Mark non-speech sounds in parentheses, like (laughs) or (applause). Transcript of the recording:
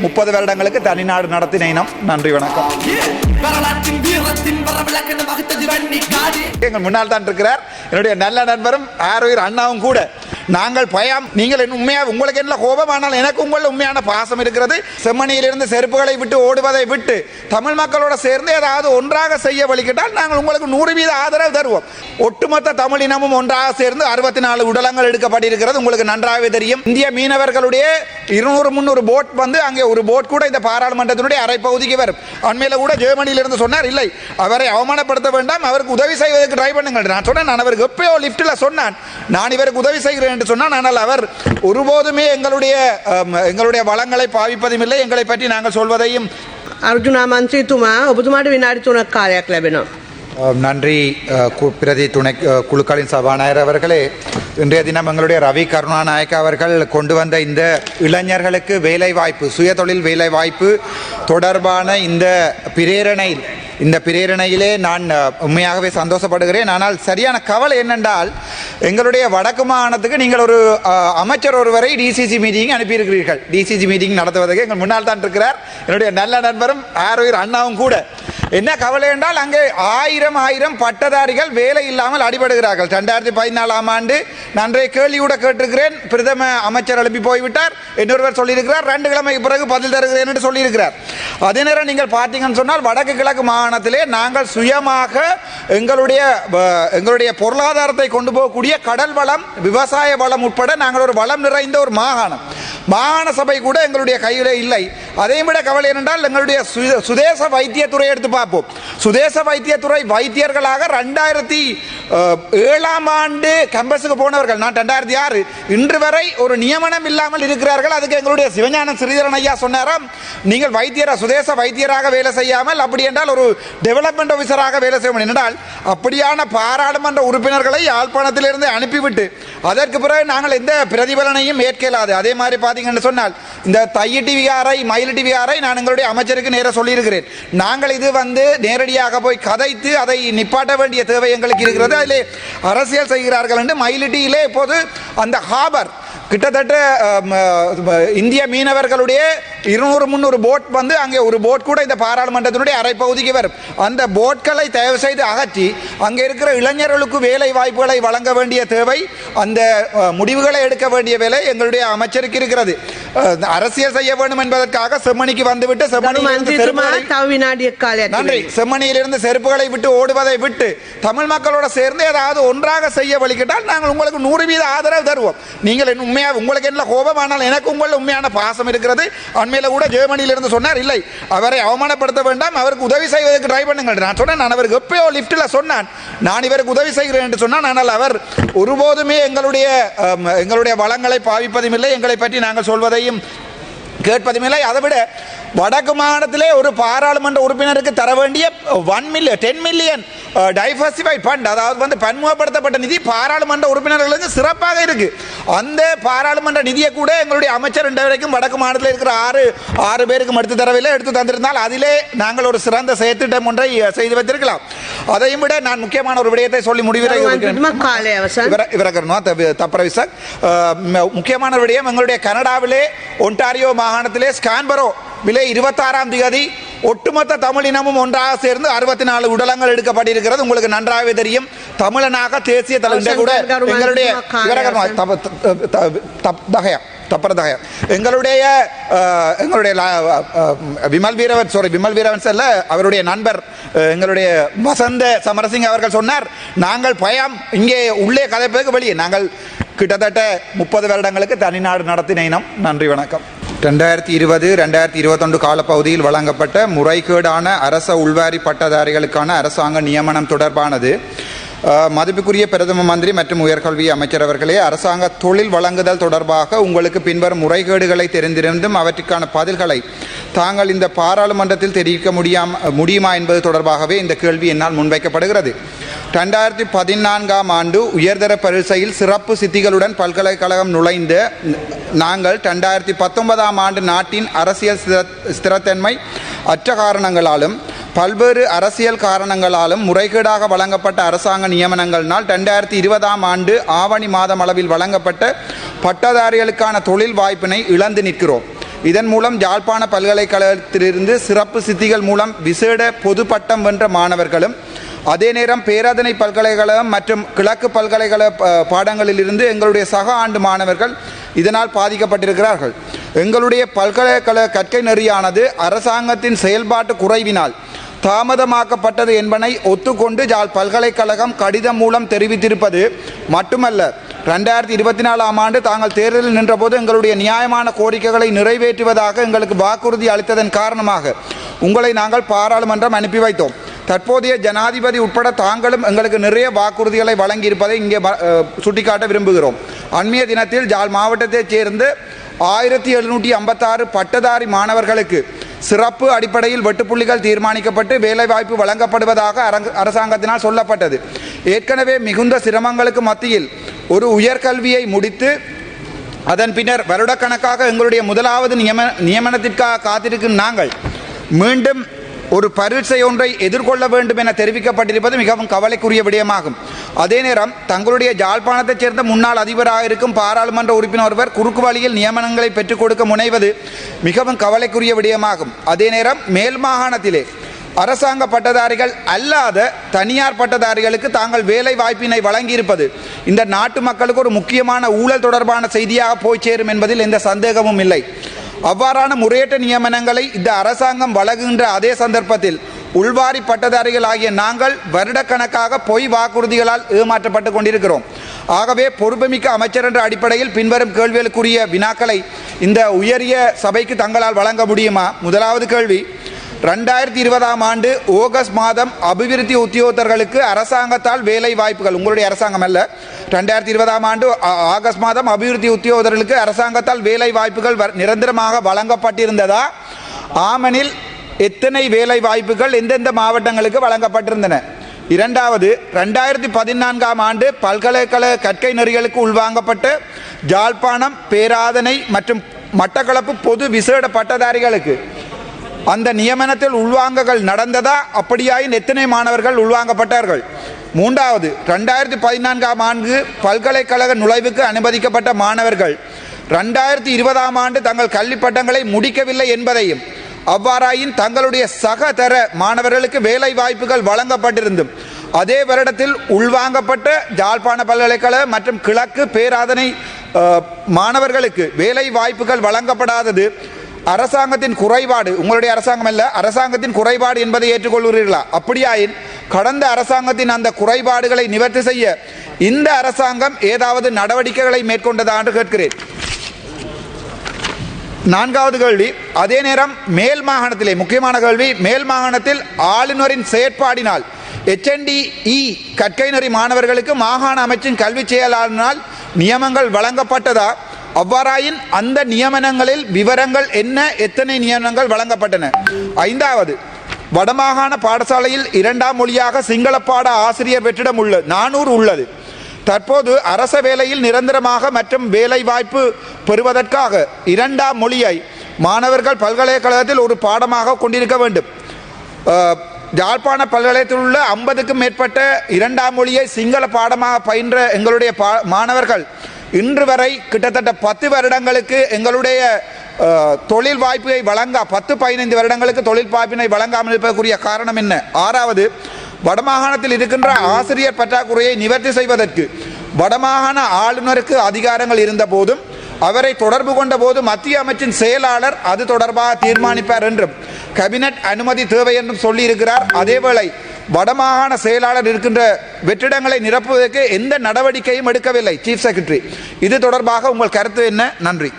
முப்பது வருடங்களுக்கு தனிநாடு நடத்தின இனம் நன்றி வணக்கம். எங்கள் முன்னால் தான் இருக்கிறார். என்னுடைய நல்ல நண்பரும் ஆரோயர் அண்ணாவும் கூட. நாங்கள் பயம் நீங்கள் என்ன உண்மையா உங்களுக்கு என்ன கோபம் ஆனால் எனக்கு உங்கள் உண்மையான பாசம் இருக்கிறது. செம்மணியிலிருந்து செருப்புகளை விட்டு ஓடுவதை விட்டு தமிழ் மக்களோட சேர்ந்து ஏதாவது ஒன்றாக செய்ய வழிகிட்டால் நாங்கள் உங்களுக்கு நூறு வீத ஆதரவு தருவோம். ஒட்டுமொத்த தமிழ் இனமும் ஒன்றாக சேர்ந்து அறுபத்தி நாலு உடலங்கள் எடுக்கப்பட்டிருக்கிறது. உங்களுக்கு நன்றாகவே தெரியும். இந்திய மீனவர்களுடைய இருநூறு முந்நூறு போட் வந்து அங்கே ஒரு போட் கூட இந்த பாராளுமன்றத்தினுடைய அரை பகுதிக்கு வரும் அண்மையில கூட ஜெர்மனியிலிருந்து சொன்னார் இல்லை அவரை அவமானப்படுத்த வேண்டாம் அவருக்கு உதவி செய்வதற்கு ட்ரை பண்ணுங்கள் நான் சொன்னேன் நான் அவருக்கு எப்பயோ லிஃப்ட்டில் சொன்னான் நான் இவருக்கு உதவி செய்கிறேன் என்று சொன்னான் ஆனால் அவர் ஒருபோதுமே எங்களுடைய அம், எங்களுடைய வளங்களை பாவிப்பதும் இல்லை எங்களை பற்றி நாங்கள் சொல்வதையும் අර්ජුනා මන්ත්‍රීතුමා ඔබතුමාට විනාඩි තුනක් කාලයක් ලැබෙනවා. நன்றி கு- பிரதி துணை குழுக்களின் சபாநாயகர் அவர்களே. இன்றைய தினம் எங்களுடைய ரவி கருணாநாயக் அவர்கள் கொண்டு வந்த இந்த இளைஞர்களுக்கு வேலை வாய்ப்பு சுயதொழில் வேலை வாய்ப்பு தொடர்பான இந்த பிரேரணை இந்த பிரேரணையிலே நான் உண்மையாகவே சந்தோஷப்படுகிறேன். ஆனால் சரியான கவலை என்னென்றால் எங்களுடைய வடக்கு மாகாணத்துக்கு நீங்கள் ஒரு அமைச்சர் ஒருவரை டிசிசி மீட்டிங் அனுப்பியிருக்கிறீர்கள். டிசிசி மீட்டிங் நடத்துவதற்கு எங்கள் முன்னால் தான் இருக்கிறார். என்னுடைய நல்ல நண்பரும் ஆரோயர் அண்ணாவும் கூட. (laughs) என்ன கவலை என்றால் அங்கே ஆயிரம் ஆயிரம் பட்டதாரிகள் வேலை இல்லாமல் அடிபடுகிறார்கள். ரெண்டாயிரத்தி பதினாலாம் ஆண்டு நன்றைய கேள்வி கூட கேட்டிருக்கிறேன். பிரதம அமைச்சர் எழுப்பி போய்விட்டார். இன்னொருவர் சொல்லியிருக்கிறார் ரெண்டு கிழமைக்கு பிறகு பதில் தருகிறேன் என்று சொல்லியிருக்கிறார். அதே நேரம் நீங்கள் பார்த்தீங்கன்னு சொன்னால் வடக்கு கிழக்கு மாகாணத்திலே நாங்கள் சுயமாக எங்களுடைய எங்களுடைய பொருளாதாரத்தை கொண்டு போகக்கூடிய கடல் வளம் விவசாய வளம் உட்பட நாங்கள் ஒரு வளம் நிறைந்த ஒரு மாகாணம். மாகாண சபை கூட எங்களுடைய கையில் இல்லை. அதையும் விட கவலை என்றால் எங்களுடைய சுதேச வைத்தியத்துறை எடுத்து பார்ப்போம். சுதேச வைத்தியத்துறை வைத்தியர்களாக ரெண்டாயிரத்தி ஏழாம் ஆண்டு கம்பஸுக்கு போனவர்கள். நான் ரெண்டாயிரத்தி ஆறு. இன்று வரை ஒரு நியமனம் இல்லாமல் இருக்கிறார்கள். அதுக்கு எங்களுடைய சிவஞானம் ஸ்ரீதரன் ஐயா சொன்னாராம் நீங்கள் வைத்தியரா சுதேச வைத்தியராக வேலை செய்யாமல் அப்படி என்றால் ஒரு டெவலப்மெண்ட் ஆஃபீஸராக வேலை செய்ய முடியும். என்றால் அப்படியான பாராளுமன்ற உறுப்பினர்களை யாழ்ப்பாணத்திலிருந்து அனுப்பிவிட்டு அதற்கு பிறகு நாங்கள் எந்த பிரதிபலனையும் ஏற்கலாது. அதே மாதிரி பார்த்தீங்கன்னு சொன்னால் இந்த தையிட்டி விகாரை மயிலிட்டி விகாரை நான் எங்களுடைய அமைச்சருக்கு நேராக சொல்லியிருக்கிறேன். நாங்கள் இது வந்து நேரடியாக போய் கதைத்து அதை நிப்பாட்ட வேண்டிய தேவை எங்களுக்கு இருக்கிறது. அதிலே அரசியல் செய்கிறார்கள் என்று மயிலிட்டியிலே இப்போது அந்த ஹாபர் கிட்டத்தட்ட இந்திய மீனவர்களுடைய இருநூறு முந்நூறு போட் வந்து அங்கே ஒரு போட் கூட இந்த பாராளுமன்றத்தினுடைய அரை பகுதிக்கு வரும். அந்த போட்களை தயவு செய்து அகற்றி அங்கே இருக்கிற இளைஞர்களுக்கு வேலை வாய்ப்புகளை வழங்க வேண்டிய தேவை அந்த முடிவுகளை எடுக்க வேண்டிய வேலை எங்களுடைய அமைச்சருக்கு இருக்கிறது. அரசியல் செய்ய வேண்டும் என்பதற்காக செம்மணிக்கு வந்துவிட்டு நன்றி. செம்மணியிலிருந்து செருப்புகளை விட்டு ஓடுவதை விட்டு தமிழ் மக்களோட சேர்ந்து ஏதாவது ஒன்றாக செய்ய வழிகிட்டால் நாங்கள் உங்களுக்கு நூறு வீத ஆதரவு தருவோம். நீங்கள் உண்மையாக உங்களுக்கு என்ன கோபம் ஆனால் எனக்கு உங்களில் உண்மையான பாசம் இருக்கிறது. அண்மையில் கூட ஜெர்மனியிலிருந்து சொன்னார் இல்லை அவரை அவமானப்படுத்த வேண்டாம் அவருக்கு உதவி செய்வதற்கு ட்ரை பண்ணுங்கள். நான் சொன்னேன் நான் அவருக்கு எப்பயோ லிஃப்ட்டில் சொன்னான். நான் இவருக்கு உதவி செய்கிறேன் என்று சொன்னான் ஆனால் அவர் ஒருபோதுமே எங்களுடைய எங்களுடைய வளங்களை பாவிப்பதும் இல்லை. எங்களை பற்றி நாங்கள் சொல்வதை சொல்வதையும் கேட்பதுமில்லை அதை விட வடக்கு மாநிலத்திலே ஒரு பாராளுமன்ற உறுப்பினருக்கு தர வேண்டிய one million ten million diversified fund அதாவது வந்து பன்முகப்படுத்தப்பட்ட நிதி பாராளுமன்ற உறுப்பினர்களுக்கு சிறப்பாக இருக்கு. அந்த பாராளுமன்ற நிதியை கூட எங்களுடைய அமைச்சர் இன்று வரைக்கும் வடக்கு மாநிலத்தில் இருக்கிற ஆறு ஆறு பேருக்கும் எடுத்து தரவில்லை எடுத்து தந்திருந்தால் அதிலே நாங்கள் ஒரு சிறந்த செயற்திட்டம் ஒன்றை செய்து வைத்திருக்கலாம். அதையும் விட நான் முக்கியமான ஒரு விடயத்தை சொல்லி முடிவுரை முக்கியமான விடயம் எங்களுடைய கனடாவிலே ஒன்டாரியோ மாகாணத்திலே ஸ்கான்பரோ விலை இருபத்தாறாம் தேதி ஒட்டுமொத்த தமிழினமும் ஒன்றாக சேர்ந்து அறுபத்தி நாலு உடலங்கள் எடுக்கப்பட்டிருக்கிறது. உங்களுக்கு நன்றாகவே தெரியும். தமிழனாக தேசிய தலைவர் கூட எங்களுடைய தகையா தப்பர தகையா. எங்களுடைய எங்களுடைய விமல் வீரவன் சாரி விமல் வீரவன் செல்ல அவருடைய நண்பர் எங்களுடைய வசந்த சமரசிங் அவர்கள் சொன்னார் நாங்கள் பயம் இங்கே உள்ளே கதைப்பதற்கு வெளியே. நாங்கள் கிட்டத்தட்ட முப்பது வருடங்களுக்கு தனிநாடு நடத்தின இனம். நன்றி வணக்கம். ரெண்டாயிரத்தி இருபது ரெண்டாயிரத்தி இருபத்தொன்று காலப்பகுதியில் வழங்கப்பட்ட முறைகேடான அரச உள்வாரி பட்டதாரிகளுக்கான அரசாங்க நியமனம் தொடர்பானது. மதிப்புக்குரிய பிரதம மந்திரி மற்றும் உயர்கல்வி அமைச்சர் அவர்களே அரசாங்க தொழில் வழங்குதல் தொடர்பாக உங்களுக்கு பின்வரும் முறைகேடுகளை தெரிந்திருந்தும் அவற்றுக்கான பதில்களை தாங்கள் இந்த பாராளுமன்றத்தில் தெரிவிக்க முடியாம முடியுமா என்பது தொடர்பாகவே இந்த கேள்வி என்னால் முன்வைக்கப்படுகிறது. ரெண்டாயிரத்தி பதினான்காம் ஆண்டு உயர்தர பரிசையில் சிறப்பு சித்திகளுடன் பல்கலைக்கழகம் நுழைந்த நாங்கள் ரெண்டாயிரத்தி பத்தொன்பதாம் ஆண்டு நாட்டின் அரசியல் ஸ்திரத்தன்மை அற்ற காரணங்களாலும் பல்வேறு அரசியல் காரணங்களாலும் முறைகேடாக வழங்கப்பட்ட அரசாங்க நியமனங்கள்னால் ரெண்டாயிரத்தி இருபதாம் ஆண்டு ஆவணி மாதம் அளவில் வழங்கப்பட்ட பட்டதாரிகளுக்கான தொழில் வாய்ப்பினை இழந்து நிற்கிறோம். இதன் மூலம் யாழ்ப்பாண பல்கலைக்கழகத்திலிருந்து சிறப்பு சித்திகள் மூலம் விசேட பொது பட்டம் வென்ற மாணவர்களும் அதே நேரம் பேராதனை பல்கலைக்கழகம் மற்றும் கிழக்கு பல்கலைக்கழக ப- பாடங்களிலிருந்து எங்களுடைய சக ஆண்டு மாணவர்கள் இதனால் பாதிக்கப்பட்டிருக்கிறார்கள். எங்களுடைய பல்கலைக்கழக கற்கை நெறியானது அரசாங்கத்தின் செயல்பாட்டு குறைவினால் தாமதமாக்கப்பட்டது என்பனை ஒத்துக்கொண்டு ஜால் பல்கலைக்கழகம் கடிதம் மூலம் தெரிவித்திருப்பது மட்டுமல்ல ரெண்டாயிரத்தி இருபத்தி நாலாம் ஆண்டு தாங்கள் தேர்தலில் நின்றபோது எங்களுடைய நியாயமான கோரிக்கைகளை நிறைவேற்றுவதாக எங்களுக்கு வாக்குறுதி அளித்ததன் காரணமாக உங்களை நாங்கள் பாராளுமன்றம் அனுப்பி வைத்தோம். தற்போதைய ஜனாதிபதி உட்பட தாங்களும் எங்களுக்கு நிறைய வாக்குறுதிகளை வழங்கியிருப்பதை இங்கே சுட்டிக்காட்ட விரும்புகிறோம். அண்மைய தினத்தில் ஜால் மாவட்டத்தைச் சேர்ந்து ஆயிரத்தி எழுநூற்றி ஐம்பத்தாறு பட்டதாரி மாணவர்களுக்கு சிறப்பு அடிப்படையில் வெட்டுப்புள்ளிகள் தீர்மானிக்கப்பட்டு வேலைவாய்ப்பு வழங்கப்படுவதாக அரங்க- அரசாங்கத்தினால் சொல்லப்பட்டது. ஏற்கனவே மிகுந்த சிரமங்களுக்கு மத்தியில் ஒரு உயர்கல்வியை முடித்து அதன் பின்னர் வருடக்கணக்காக எங்களுடைய முதலாவது நியம நியமனத்திற்காக காத்திருக்கும் நாங்கள் மீண்டும் ஒரு பரீட்சை ஒன்றை எதிர்கொள்ள வேண்டும் என தெரிவிக்கப்பட்டிருப்பது மிகவும் கவலைக்குரிய விடயமாகும். அதே நேரம் தங்களுடைய ஜாழ்ப்பாணத்தைச் சேர்ந்த முன்னாள் அதிபராக இருக்கும் பாராளுமன்ற உறுப்பினர் ஒருவர் குறுக்கு வழியில் நியமனங்களை பெற்றுக் கொடுக்க முனைவது மிகவும் கவலைக்குரிய விடயமாகும். அதே நேரம் மேல் மாகாணத்திலே அரசாங்க பட்டதாரிகள் அல்லாத தனியார் பட்டதாரிகளுக்கு தாங்கள் வேலை வாய்ப்பினை வழங்கியிருப்பது. இந்த நாட்டு மக்களுக்கு ஒரு முக்கியமான ஊழல் தொடர்பான செய்தியாக போய் சேரும் என்பதில் எந்த சந்தேகமும் இல்லை. அவ்வாறான முறையற்ற நியமனங்களை இந்த அரசாங்கம் வழங்குகின்ற அதே சந்தர்ப்பத்தில் உள்வாரி பட்டதாரிகள் ஆகிய நாங்கள் வருடக்கணக்காக பொய் வாக்குறுதிகளால் ஏமாற்றப்பட்டு கொண்டிருக்கிறோம். ஆகவே பொறுப்புமிக்க அமைச்சர் என்ற அடிப்படையில் பின்வரும் கேள்விகளுக்குரிய வினாக்களை இந்த உயரிய சபைக்கு தங்களால் வழங்க முடியுமா? முதலாவது கேள்வி ரெண்டாயிரத்தி இருபதாம் ஆண்டு ஆகஸ்ட் மாதம் அபிவிருத்தி உத்தியோகத்தர்களுக்கு அரசாங்கத்தால் வேலை வாய்ப்புகள் உங்களுடைய அரசாங்கம் அல்ல. ரெண்டாயிரத்தி இருபதாம் ஆண்டு ஆகஸ்ட் மாதம் அபிவிருத்தி உத்தியோகத்தர்களுக்கு அரசாங்கத்தால் வேலை வாய்ப்புகள் நிரந்தரமாக வழங்கப்பட்டிருந்ததா? ஆமனில் எத்தனை வேலை வாய்ப்புகள் எந்தெந்த மாவட்டங்களுக்கு வழங்கப்பட்டிருந்தன? இரண்டாவது ரெண்டாயிரத்தி பதினான்காம் ஆண்டு பல்கலைக்கழக கற்கை நெறிகளுக்கு உள்வாங்கப்பட்ட ஜாழ்ப்பாணம் பேராதனை மற்றும் மட்டக்களப்பு பொது விசேட பட்டதாரிகளுக்கு அந்த நியமனத்தில் உள்வாங்கங்கள் நடந்ததா? அப்படியாயின் எத்தனை மாணவர்கள் உள்வாங்கப்பட்டார்கள்? மூன்றாவது ரெண்டாயிரத்தி பதினான்காம் ஆண்டு பல்கலைக்கழக நுழைவுக்கு அனுமதிக்கப்பட்ட மாணவர்கள். ரெண்டாயிரத்தி இருபதாம் ஆண்டு தங்கள் கல்வி பட்டங்களை முடிக்கவில்லை என்பதையும் அவ்வாறாயின் தங்களுடைய சகதர மாணவர்களுக்கு வேலை வாய்ப்புகள் வழங்கப்பட்டிருந்தும் அதே வருடத்தில் உள்வாங்கப்பட்ட ஜாழ்ப்பாண பல்கலைக்கழக மற்றும் கிழக்கு பேராதனை மாணவர்களுக்கு வேலை வாய்ப்புகள் வழங்கப்படாதது அரசாங்கத்தின் குறைபாடு உங்களுடைய அரசாங்கம் அல்ல அரசாங்கத்தின் குறைபாடு என்பதை ஏற்றுக்கொள்கிறீர்களா? அப்படியாயின் கடந்த அரசாங்கத்தின் அந்த குறைபாடுகளை நிவர்த்தி செய்ய இந்த அரசாங்கம் ஏதாவது நடவடிக்கைகளை மேற்கொண்டதா என்று கேட்கிறேன். நான்காவது கேள்வி அதே நேரம் மேல் மாகாணத்திலே முக்கியமான கேள்வி மேல் மாகாணத்தில் ஆளுநரின் செயற்பாடினால் எச்என்டிஇ கற்கை நெறி மாணவர்களுக்கு மாகாண அமைச்சின் கல்வி செயலாளரினால் நியமங்கள் வழங்கப்பட்டதா? அவ்வாறாயின் அந்த நியமனங்களில் விவரங்கள் என்ன எத்தனை நியமனங்கள் வழங்கப்பட்டன? ஐந்தாவது வடமாகாண பாடசாலையில் இரண்டாம் மொழியாக சிங்கள பாட ஆசிரியர் வெற்றிடம் உள்ள நானூறு உள்ளது. தற்போது அரச வேலையில் நிரந்தரமாக மற்றும் வேலை வாய்ப்பு பெறுவதற்காக இரண்டாம் மொழியை மாணவர்கள் பல்கலைக்கழகத்தில் ஒரு பாடமாக கொண்டிருக்க வேண்டும். யாழ்ப்பாண பல்கலைக்கழகத்தில் உள்ள ஐம்பதுக்கும் மேற்பட்ட இரண்டாம் மொழியை சிங்கள பாடமாக பயின்ற எங்களுடைய பா மாணவர்கள் இன்று வரை கிட்டத்தட்ட பத்து வருடங்களுக்கு எங்களுடைய தொழில் வாய்ப்பை வழங்க பத்து பதினைந்து வருடங்களுக்கு தொழில் வாய்ப்பினை வழங்காமல் இருப்பதற்குரிய காரணம் என்ன? ஆறாவது வடமாகாணத்தில் இருக்கின்ற ஆசிரியர் பற்றாக்குறையை நிவர்த்தி செய்வதற்கு வடமாகாண ஆளுநருக்கு அதிகாரங்கள் இருந்த போதும் அவரை தொடர்பு கொண்ட போது மத்திய அமைச்சின் செயலாளர் அது தொடர்பாக தீர்மானிப்பார் என்றும் கேபினட் அனுமதி தேவை என்றும் சொல்லியிருக்கிறார். அதேவேளை வடமாகாண செயலாளர் இருக்கின்ற வெற்றிடங்களை நிரப்புவதற்கு எந்த நடவடிக்கையும் எடுக்கவில்லை சீஃப் செக்ரட்டரி இது தொடர்பாக உங்கள் கருத்து என்ன? நன்றி.